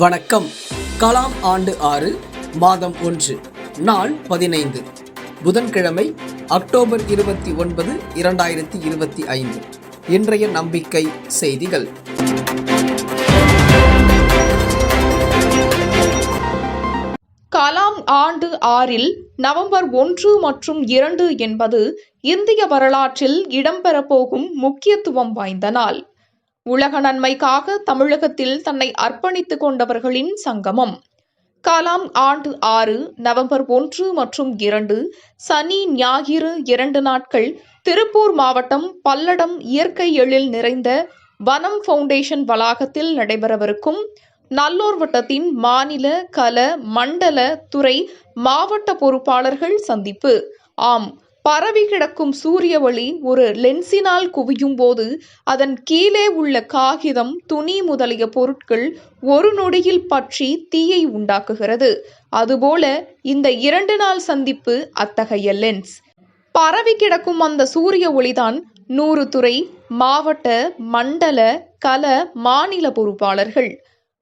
வணக்கம். கலாம் ஆண்டு ஆறு மாதம் ஒன்று நாள் பதினைந்து. புதன்கிழமை அக்டோபர் இருபத்தி ஒன்பது இரண்டாயிரத்தி இருபத்தி ஐந்து. இன்றைய நம்பிக்கை செய்திகள். கலாம் ஆண்டு ஆறில் நவம்பர் ஒன்று மற்றும் இரண்டு என்பது இந்திய வரலாற்றில் இடம்பெறப்போகும் முக்கியத்துவம் வாய்ந்த நாள். உலக நன்மைக்காக தமிழகத்தில் தன்னை அர்ப்பணித்துக் கொண்டவர்களின் சங்கமம். கலாம் ஆண்டு ஆறு நவம்பர் ஒன்று மற்றும் இரண்டு சனி ஞாயிறு இரண்டு நாட்கள் திருப்பூர் மாவட்டம் பல்லடம் இயற்கை எழில் நிறைந்த வனம் ஃபவுண்டேஷன் வளாகத்தில் நடைபெறவிருக்கும் நல்லூர் வட்டத்தின் மாநில கல மண்டல துறை மாவட்ட பொறுப்பாளர்கள் சந்திப்பு. ஆம் பரவி கிடக்கும் சூரிய ஒளி ஒரு லென்சினால் குவியும் போது அதன் கீழே உள்ள காகிதம் துணி முதலிய பொருட்கள் ஒரு நொடியில் பற்றி தீயை உண்டாக்குகிறது. அதுபோல இந்த இரண்டு நாள் சந்திப்பு அத்தகைய லென்ஸ். பரவி கிடக்கும் அந்த சூரிய ஒளிதான் நூறு துறை மாவட்ட மண்டல கல மாநில பொறுப்பாளர்கள்.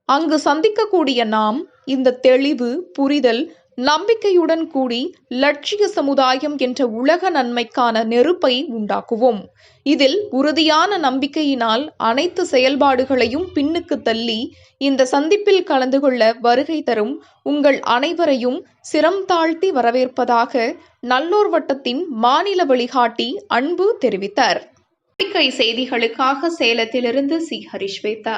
அங்கு சந்திக்கக்கூடிய நாம் இந்த தெளிவு புரிதல் நம்பிக்கையுடன் கூடி லட்சிய சமுதாயம் என்ற உலக நன்மைக்கான நெருப்பை உண்டாக்குவோம். இதில் உறுதியான நம்பிக்கையினால் அனைத்து செயல்பாடுகளையும் பின்னுக்கு தள்ளி இந்த சந்திப்பில் கலந்து கொள்ள வருகை தரும் உங்கள் அனைவரையும் சிரம் தாழ்த்தி வரவேற்பதாக நல்லூர் வட்டத்தின் மாநில வழிகாட்டி அன்பு தெரிவித்தார். நம்பிக்கை செய்திகளுக்காக சேலத்திலிருந்து சி. ஹரிஷ்வேதா.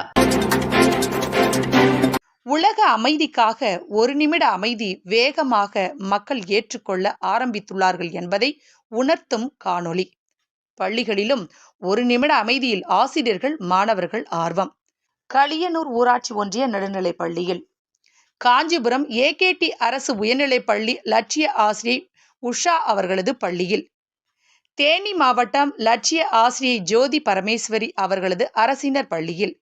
உலக அமைதிக்காக ஒரு நிமிட அமைதி வேகமாக மக்கள் ஏற்றுக்கொள்ள ஆரம்பித்துள்ளார்கள் என்பதை உணர்த்தும் காணொளி. பள்ளிகளிலும் ஒரு நிமிட அமைதியில் ஆசிரியர்கள் மாணவர்கள் ஆர்வம். களியனூர் ஊராட்சி ஒன்றிய நடுநிலைப் பள்ளியில். காஞ்சிபுரம் ஏகேடி அரசு உயர்நிலைப் பள்ளி லட்சிய ஆசிரியை உஷா அவர்களது பள்ளியில். தேனி மாவட்டம் லட்சிய ஆசிரியை ஜோதி பரமேஸ்வரி அவர்களது அரசினர் பள்ளியில்.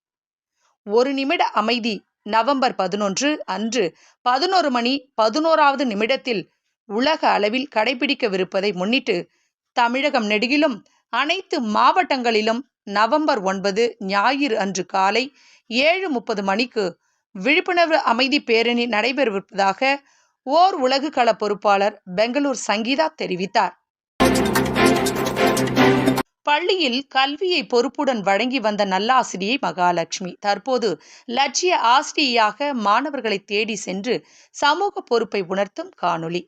ஒரு நிமிட அமைதி நவம்பர் பதினொன்று அன்று பதினோரு மணி பதினோராவது நிமிடத்தில் உலக அளவில் கடைபிடிக்கவிருப்பதை முன்னிட்டு தமிழகம் நெடுகிலும் அனைத்து மாவட்டங்களிலும் நவம்பர் ஒன்பது ஞாயிறு அன்று காலை ஏழு முப்பது மணிக்கு விழிப்புணர்வு அமைதி பேரணி நடைபெறவிருப்பதாக ஓர் உலகு கள பொறுப்பாளர் பெங்களூர் சங்கீதா தெரிவித்தார். பள்ளியில் கல்வியை பொறுப்புடன் வழங்கி வந்த நல்லாசிரியை மகாலட்சுமி. தற்போது லட்சிய ஆசிரியையாக மாணவர்களை தேடி சென்று சமூக பொறுப்பை உணர்த்தும் காணொளி.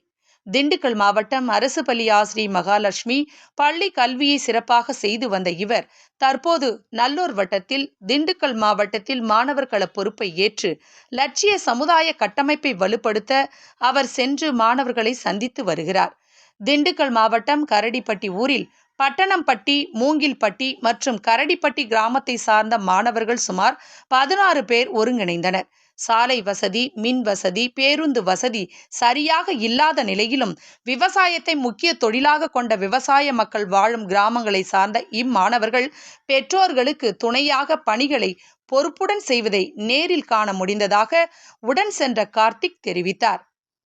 திண்டுக்கல் மாவட்டம் அரசு பள்ளி ஆசிரியை மகாலட்சுமி பள்ளி கல்வியை சிறப்பாக செய்து வந்த இவர் தற்போது நல்லூர் வட்டத்தில் திண்டுக்கல் மாவட்டத்தில் மாணவர் கள பொறுப்பை ஏற்று லட்சிய சமுதாய கட்டமைப்பை வலுப்படுத்த அவர் சென்று மாணவர்களை சந்தித்து வருகிறார். திண்டுக்கல் மாவட்டம் கரடிப்பட்டி ஊரில் பட்டணம்பட்டி மூங்கில்பட்டி மற்றும் கரடிப்பட்டி கிராமத்தை சார்ந்த மாணவர்கள் சுமார் பதினாறு பேர் ஒருங்கிணைந்தனர். சாலை வசதி மின் வசதி பேருந்து வசதி சரியாக இல்லாத நிலையிலும் விவசாயத்தை முக்கிய தொழிலாக கொண்ட விவசாய மக்கள் வாழும் கிராமங்களை சார்ந்த இம்மாணவர்கள் பெற்றோர்களுக்கு துணையாக பணிகளை பொறுப்புடன் செய்வதை நேரில் காண முடிந்ததாக உடன் சென்ற கார்த்திக் தெரிவித்தார்.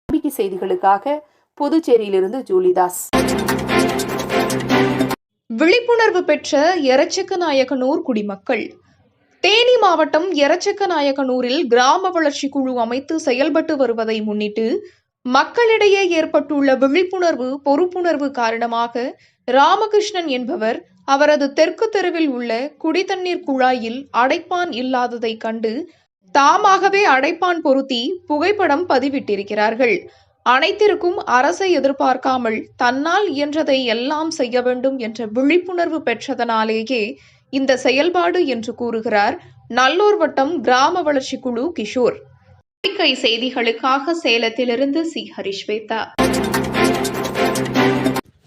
நம்பிக்கை செய்திகளுக்காக புதுச்சேரியிலிருந்து ஜூலிதாஸ். விழிப்புணர்வு பெற்ற எரச்சக்கநாயக்கனூர் குடிமக்கள். தேனி மாவட்டம் எரச்சக்கநாயக்கனூரில் கிராம வளர்ச்சி குழு அமைத்து செயல்பட்டு வருவதை முன்னிட்டு மக்களிடையே ஏற்பட்டுள்ள விழிப்புணர்வு பொறுப்புணர்வு காரணமாக ராமகிருஷ்ணன் என்பவர் அவரது தெற்கு தெருவில் உள்ள குடிதண்ணீர் குழாயில் அடைப்பான் இல்லாததை கண்டு தாமாகவே அடைப்பான் பொருத்தி புகைப்படம் பதிவிட்டிருக்கிறார்கள். அனைத்திற்கும் அரசை எதிர்பார்க்காமல் தன்னால் இயன்றதை எல்லாம் செய்ய வேண்டும் என்ற விழிப்புணர்வு பெற்றதனாலேயே இந்த செயல்பாடு என்று கூறுகிறார் நல்லூர் வட்டம் கிராம வளர்ச்சி குழு கிஷோர். நம்பிக்கை செய்திகளுக்காக சேலத்திலிருந்து சி. ஹரிஸ்வேதா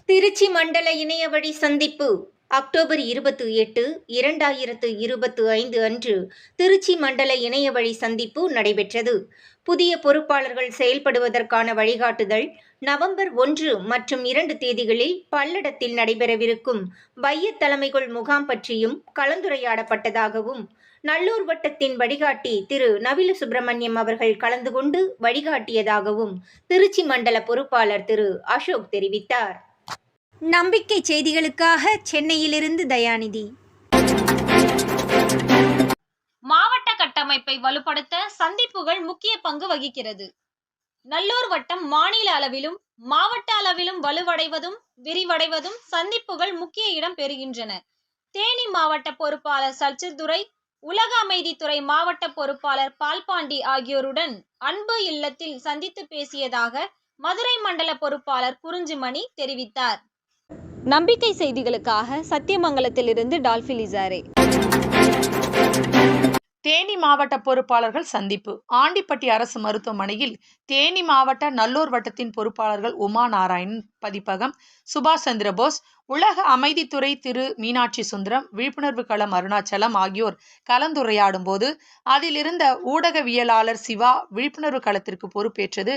திருச்சி மண்டல இணையவழி சந்திப்பு. அக்டோபர் இருபத்தி எட்டு இரண்டாயிரத்து இருபத்து ஐந்து அன்று திருச்சி மண்டல இணையவழி சந்திப்பு நடைபெற்றது. புதிய பொறுப்பாளர்கள் செயல்படுவதற்கான வழிகாட்டுதல் நவம்பர் ஒன்று மற்றும் இரண்டு தேதிகளில் பல்லடத்தில் நடைபெறவிருக்கும் வைய தலைமைகள் முகாம் பற்றியும் கலந்துரையாடப்பட்டதாகவும் நல்லூர் வட்டத்தின் வழிகாட்டி திரு நவில சுப்பிரமணியம் அவர்கள் கலந்து கொண்டு வழிகாட்டியதாகவும் திருச்சி மண்டல பொறுப்பாளர் திரு அசோக் தெரிவித்தார். நம்பிக்கை செய்திகளுக்காக சென்னையிலிருந்து தயாநிதி. மாவட்ட கட்டமைப்பை வலுப்படுத்த சந்திப்புகள் முக்கிய பங்கு வகிக்கிறது. நல்லூர் வட்டம் மாநில அளவிலும் மாவட்ட அளவிலும் வலுவடைவதும் விரிவடைவதும் சந்திப்புகள் முக்கிய இடம் பெறுகின்றன. தேனி மாவட்ட பொறுப்பாளர் சச்சித்துறை உலக அமைதித்துறை மாவட்ட பொறுப்பாளர் பால்பாண்டி ஆகியோருடன் அன்பு இல்லத்தில் சந்தித்து பேசியதாக மதுரை மண்டல பொறுப்பாளர் குறிஞ்சிமணி தெரிவித்தார். நம்பிக்கை செய்திகளுக்காக சத்தியமங்கலத்திலிருந்து டால்பிலிசாரே தேனி மாவட்ட பொறுப்பாளர்கள் சந்திப்பு. ஆண்டிப்பட்டி அரசு மருத்துவமனையில் தேனி மாவட்ட நல்லூர் வட்டத்தின் பொறுப்பாளர்கள் உமா நாராயணன் பதிப்பகம் சுபாஷ் சந்திர போஸ் உலக அமைதித்துறை திரு மீனாட்சி சுந்தரம் விழிப்புணர்வு களம் அருணாச்சலம் ஆகியோர் கலந்துரையாடும் போது அதில் இருந்த ஊடகவியலாளர் சிவா விழிப்புணர்வு களத்திற்கு பொறுப்பேற்றது.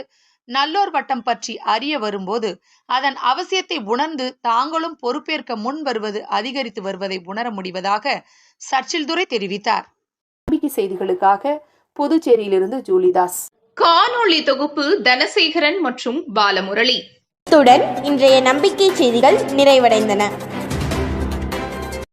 நல்லோர் வட்டம் பற்றி அறிய வரும்போது அதன் அவசியத்தை உணர்ந்து தாங்களும் பொறுப்பேற்க முன் வருவது அதிகரித்து வருவதை உணர முடிவதாக சர்ச்சில் துரை தெரிவித்தார். நம்பிக்கை செய்திகளுக்காக புதுச்சேரியிலிருந்து ஜூலிதாஸ். காணொளி தொகுப்பு தனசேகரன் மற்றும் பாலமுரளி. இத்துடன் இன்றைய நம்பிக்கை செய்திகள் நிறைவடைந்தன.